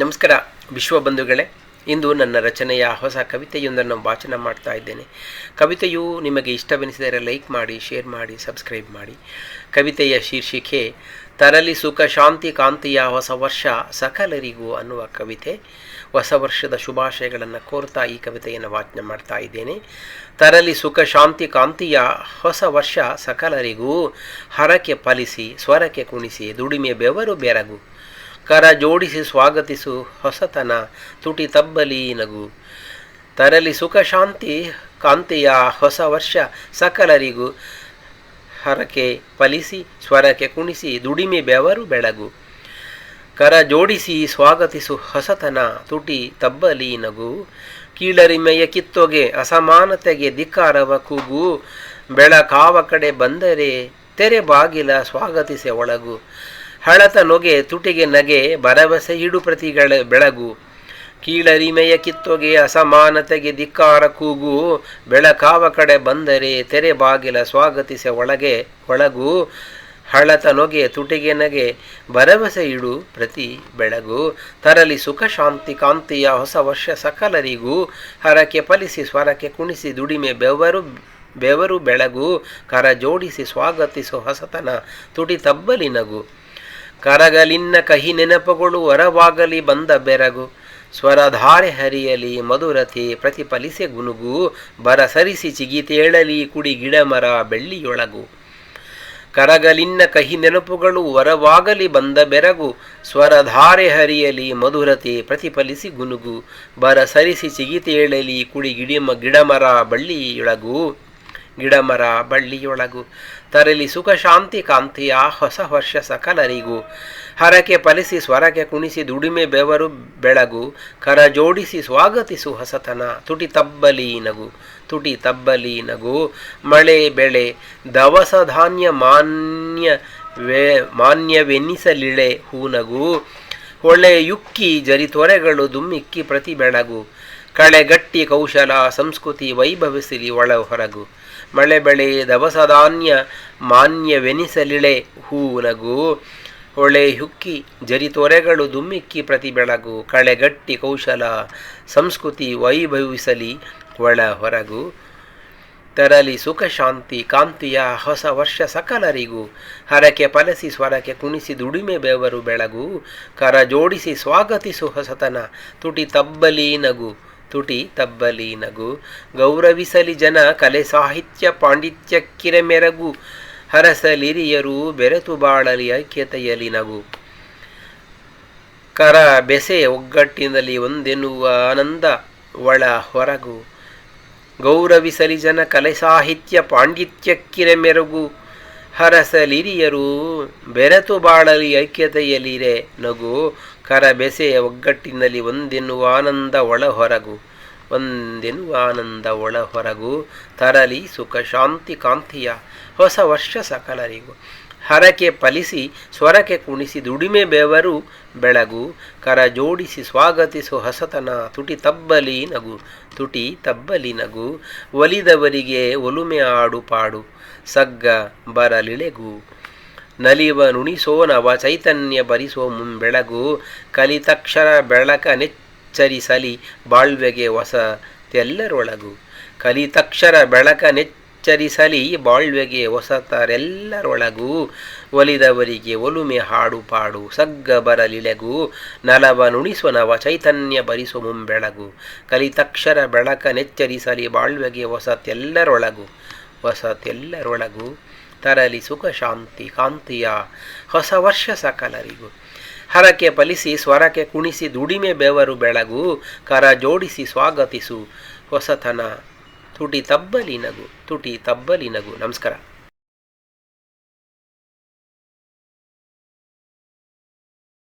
ನಮಸ್ಕಾರ, ವಿಶ್ವ ಬಂಧುಗಳೇ. ಇಂದು ನನ್ನ ರಚನೆಯ ಹೊಸ ಕವಿತೆಯೊಂದನ್ನು ವಾಚನ ಮಾಡ್ತಾ ಇದ್ದೇನೆ. ಕವಿತೆಯು ನಿಮಗೆ ಇಷ್ಟವೆನಿಸಿದರೆ ಲೈಕ್ ಮಾಡಿ, ಶೇರ್ ಮಾಡಿ, ಸಬ್ಸ್ಕ್ರೈಬ್ ಮಾಡಿ. ಕವಿತೆಯ ಶೀರ್ಷಿಕೆ, ತರಲಿ ಸುಖ, ಶಾಂತಿ, ಕಾಂತಿಯ ಹೊಸ ವರ್ಷ, ಸಕಲರಿಗೂ ಅನ್ನುವ ಕವಿತೆ. ಹೊಸ ವರ್ಷದ ಶುಭಾಶಯಗಳನ್ನು ಕೋರ್ತಾ ಈ ಕವಿತೆಯನ್ನು ವಾಚನ ಮಾಡ್ತಾ ಇದ್ದೇನೆ. ತರಲಿ ಸುಖ, ಶಾಂತಿ, ಕಾಂತಿಯ ಹೊಸ ವರ್ಷ, ಸಕಲರಿಗೂ ಹರಕೆ ಫಲಿಸಿ, ಸ್ವರಕ್ಕೆ ಕುಣಿಸಿ, ದುಡಿಮೆ ಬೆವರು ಬೆರಗು. ಕರ ಜೋಡಿಸಿ ಸ್ವಾಗತಿಸು ಹೊಸತನ, ತುಟಿ ತಬ್ಬಲಿ ನಗು. ತರಲಿ ಸುಖ ಶಾಂತಿ ಕಾಂತಿಯ ಹೊಸ ವರ್ಷ ಸಕಲರಿಗೂ. ಹರಕೆ ಫಲಿಸಿ, ಸ್ವರಕ್ಕೆ ಕುಣಿಸಿ, ದುಡಿಮೆ ಬೆವರು ಬೆಳಗು. ಕರ ಜೋಡಿಸಿ ಸ್ವಾಗತಿಸು ಹೊಸತನ, ತುಟಿ ತಬ್ಬಲಿ ನಗು. ಕೀಳರಿಮೆಯ ಕಿತ್ತೊಗೆ, ಅಸಮಾನತೆಗೆ ಧಿಕ್ಕಾರವ ಕೂಗು. ಬೆಳಕಾವ ಕಡೆ ಬಂದರೆ ತೆರೆ ಬಾಗಿಲ ಸ್ವಾಗತಿಸೆ ಒಳಗು. ಹಳತ ನೊಗೆ ತುಟಿಗೆ ನಗೆ ಭರವಸೆ ಇಡು ಪ್ರತಿಗಳ ಬೆಳಗು. ಕೀಳರಿಮೆಯ ಕಿತ್ತೊಗೆ ಅಸಮಾನತೆಗೆ ಧಿಕ್ಕಾರ ಕೂಗು. ಬೆಳಕಾವ ಕಡೆ ಬಂದರೆ ತೆರೆ ಬಾಗಿಲ ಸ್ವಾಗತಿಸ ಒಳಗೆ ಒಳಗು. ಹಳತ ನೊಗೆ ತುಟಿಗೆ ನಗೆ ಭರವಸೆ ಇಡು ಪ್ರತಿ ಬೆಳಗು. ತರಲಿ ಸುಖ ಶಾಂತಿ ಕಾಂತಿಯ ಹೊಸ ವರ್ಷ ಸಕಲರಿಗೂ. ಹರಕೆ ಫಲಿಸಿ ಸ್ವರಕ್ಕೆ ಕುಣಿಸಿ ದುಡಿಮೆ ಬೆವರು ಬೆವರು ಬೆಳಗು. ಕರ ಜೋಡಿಸಿ ಸ್ವಾಗತಿಸು ಹೊಸತನ ತುಟಿ ತಬ್ಬಲಿ ನಗು. ಕರಗಲಿನ್ನ ಕಹಿ ನೆನಪುಗಳು ಹೊರವಾಗಲಿ ಬಂದ ಬೆರಗು. ಸ್ವರಧಾರೆ ಹರಿಯಲಿ ಮಧುರತೆ ಪ್ರತಿಫಲಿಸೆ ಗುನುಗು. ಬರಸರಿಸಿ ಚಿಗಿತೇಳಲಿ ಕುಡಿ ಗಿಡಮರ ಬೆಳ್ಳಿಯೊಳಗು. ಕರಗಲಿನ್ನ ಕಹಿ ನೆನಪುಗಳು ಹೊರವಾಗಲಿ ಬಂದ ಬೆರಗು. ಸ್ವರಧಾರೆ ಹರಿಯಲಿ ಮಧುರತೆ ಪ್ರತಿಫಲಿಸಿ ಗುನುಗು. ಬರಸರಿಸಿ ಚಿಗಿತೇಳಲಿ ಕುಡಿ ಗಿಡಮ ಗಿಡಮರ ಬಳ್ಳಿಯೊಳಗು. ಗಿಡಮರ, ಬಳ್ಳಿಯೊಳಗು, ತರಲಿ ಸುಖ ಶಾಂತಿ ಕಾಂತಿಯ ಹೊಸ ವರ್ಷ ಸಕಲರಿಗೂ. ಹರಕೆ ಫಲಿಸಿ ಸ್ವರಕ್ಕೆ ಕುಣಿಸಿ ದುಡಿಮೆ ಬೆವರು ಬೆಳಗು, ಕರ ಜೋಡಿಸಿ ಸ್ವಾಗತಿಸು ಹೊಸತನ ತುಟಿ ತಬ್ಬಲಿ ನಗು, ತುಟಿ ತಬ್ಬಲಿ ನಗು, ಮಳೆ ಬೆಳೆ, ದವಸ ಧಾನ್ಯ ಮಾನ್ಯ ವೇ, ಮಾನ್ಯವೆನ್ನಿಸಲಿಳೆ ಹೂನಗು. ಹೊಳೆ ಯುಕ್ಕಿ ಜರಿ ತೊರೆಗಳು ದುಮ್ಮಿಕ್ಕಿ ಪ್ರತಿ ಬೆಳಗು. ಕಳೆಗಟ್ಟಿ ಕೌಶಲ ಸಂಸ್ಕೃತಿ ವೈಭವಿಸಲಿ ಒಳ ಹೊರಗು ಮಳೆ ಬೆಳೆ ದವಸಧಾನ್ಯ ಮಾನ್ಯವೆನಿಸಲಿಳೆ ಹೂನಗು. ಹೊಳೆ ಹುಕ್ಕಿ ಜರಿತೊರೆಗಳು ದುಮ್ಮಿಕ್ಕಿ ಪ್ರತಿ ಬೆಳಗು. ಕಳೆಗಟ್ಟಿ ಕೌಶಲ ಸಂಸ್ಕೃತಿ ವೈಭವಿಸಲಿ ಒಳ ಹೊರಗು ತರಲಿ ಸುಖ ಶಾಂತಿ ಕಾಂತಿಯ ಹೊಸ ವರ್ಷ ಸಕಲರಿಗೂ. ಹರಕೆ ಪಲಸಿ ಸ್ವರಕ್ಕೆ ಕುಣಿಸಿ ದುಡಿಮೆ ಬೆವರು ಬೆಳಗು. ಕರ ಜೋಡಿಸಿ ಸ್ವಾಗತಿಸು ಹೊಸತನ ತುಟಿ ತಬ್ಬಲಿ ನಗು. ತುಟಿ ತಬ್ಬಲಿ ನಗು. ಗೌರವಿಸಲಿ ಜನ ಕಲೆ ಸಾಹಿತ್ಯ ಪಾಂಡಿತ್ಯ ಮೆರಗು. ಹರಸಲಿರಿಯರು ಬೆರೆತು ಬಾಳಲಿ ಐಕ್ಯತೆಯಲಿ ನಗು. ಕರ ಬೆಸೆ ಒಗ್ಗಟ್ಟಿನಲ್ಲಿ ಒಂದೆನ್ನುವ ಆನಂದ ಒಳ ಹೊರಗು. ಗೌರವಿಸಲಿ ಜನ ಕಲೆ ಸಾಹಿತ್ಯ ಪಾಂಡಿತ್ಯ ಮೆರಗು. ಹರಸಲಿರಿಯರು, ಬೆರೆತು ಬಾಳಲಿ ಐಕ್ಯತೆಯಲಿರೆ ನಗು, ಕರಬೆಸೆಯ ಒಗ್ಗಟ್ಟಿನಲ್ಲಿ ಒಂದೆನ್ನುವ ಆನಂದ ಒಳ ಹೊರಗು ಒಂದೆನ್ನುವ ಆನಂದ ಒಳ ಹೊರಗು ತರಲಿ ಸುಖ ಶಾಂತಿ ಕಾಂತಿಯ ಹೊಸ ವರ್ಷ ಸಕಲರಿಗೂ. ಹರಕೆ ಫಲಿಸಿ ಸ್ವರಕ್ಕೆ ಕುಣಿಸಿ ದುಡಿಮೆ ಬೆವರು ಬೆಳಗು, ಕರ ಜೋಡಿಸಿ ಸ್ವಾಗತಿಸು ಹಸತನ ತುಟಿ ತಬ್ಬಲಿ ನಗು, ತುಟಿ ತಬ್ಬಲಿ ನಗು, ಒಲಿದವರಿಗೆ ಒಲುಮೆ ಆಡು ಪಾಡು, ಸಗ್ಗ ಬರಲಿಳೆಗು. ನಲಿವ ನುಣಿಸೋ ನವ ಚೈತನ್ಯ ಬರಿಸೋ ಮುಂಬೆಳಗು ಕಲಿತಕ್ಷರ ಬೆಳಕ ನೆಚ್ಚರಿಸಲಿ ಬಾಳ್ವೆಗೆ ಹೊಸ ತೆಲ್ಲರೊಳಗು. ಕಲಿತಕ್ಷರ ಬೆಳಕ ನೆಚ್ಚರಿಸಲಿ ಬಾಳ್ವೆಗೆ ಹೊಸತರೆಲ್ಲರೊಳಗೂ, ಒಲಿದವರಿಗೆ ಒಲುಮೆ ಹಾಡು ಪಾಡು, ಸಗ್ಗ ಬರಲಿಳೆಗು ನಲವ ನುಣಿಸುವ ನವ ಚೈತನ್ಯ ಬರಿಸು ಮುಂಬೆಳಗು, ಕಲಿತಕ್ಷರ ಬೆಳಕ ನೆಚ್ಚರಿಸಲಿ ಬಾಳ್ವೆಗೆ ಹೊಸತೆಲ್ಲರೊಳಗು ಹೊಸತೆಲ್ಲರೊಳಗು ತರಲಿ ಸುಖ ಶಾಂತಿ ಕಾಂತಿಯ ಹೊಸ ವರ್ಷ ಸಕಲರಿಗೂ. ಹರಕೆ ಫಲಿಸಿ, ಸ್ವರಕ್ಕೆ ಕುಣಿಸಿ, ದುಡಿಮೆ ಬೆವರು ಬೆಳಗು, ಕರ ಜೋಡಿಸಿ, ಸ್ವಾಗತಿಸು ಹೊಸತನ ತುಟಿ ತಬ್ಬಲಿ ನಗು ತುಟಿ ತಬ್ಬಲಿ ನಗು. ನಮಸ್ಕಾರ.